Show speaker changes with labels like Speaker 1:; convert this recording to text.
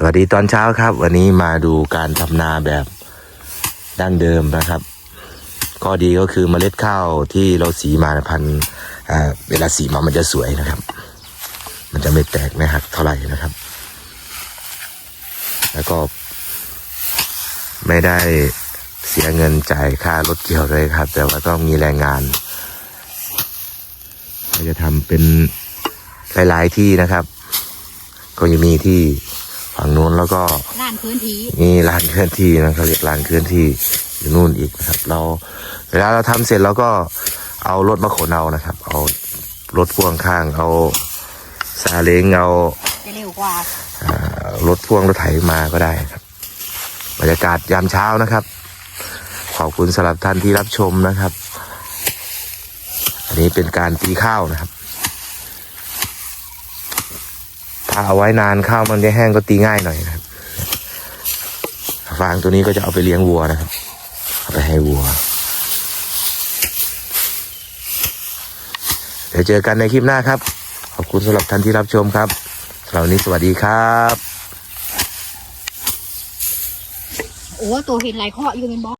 Speaker 1: สวัสดีตอนเช้าครับ วันนี้มาดูการทำนาแบบดั้งเดิมนะครับ ข้อดีก็คือเมล็ดข้าวที่เราสีมาพันอ่าเวลาสีมามันจะสวยนะครับ มันจะไม่แตกไม่หักเท่าไหร่นะครับ แล้วก็ ไม่ได้เสียเงินจ่ายค่ารถเกี่ยวเลยครับ แต่ว่าต้องมีแรงงานเราจะทำเป็นหลายๆที่นะครับ ก็ยังมีที่ ฝั่งนู้นแล้วก็
Speaker 2: ร้านพื้นที่
Speaker 1: มีลานเคลื่อนที่นะเขาเรียกลานเคลื่อนที่อยู่นู่นอีกนะครับ เราเวลาเราทำเสร็จเราก็เอารถมาขนเอานะครับ เอารถพ่วงข้างเอาซาเล้งเอา
Speaker 2: จะเร็วกว่า
Speaker 1: อ่ารถพ่วงรถไถมาก็ได้ครับบรรยากาศยามเช้านะครับ ขอบคุณสำหรับท่านที่รับชมนะครับ อันนี้เป็นการตีข้าวนะครับาเอาไว้นานข้าวมันจะแห้งก็ตีง่ายหน่อยนะครับฟางตัวนี้ก็จะเอาไปเลี้ยงวัวนะครับเอาไปให้วัว เดี๋ยวเจอกันในคลิปหน้าครับ ขอบคุณสำหรับท่านที่รับชมครับสำหรับวันนี้สวัสดีครับ
Speaker 2: โอ้ตัวเห็นหลายข้ออยู่เป็นบอ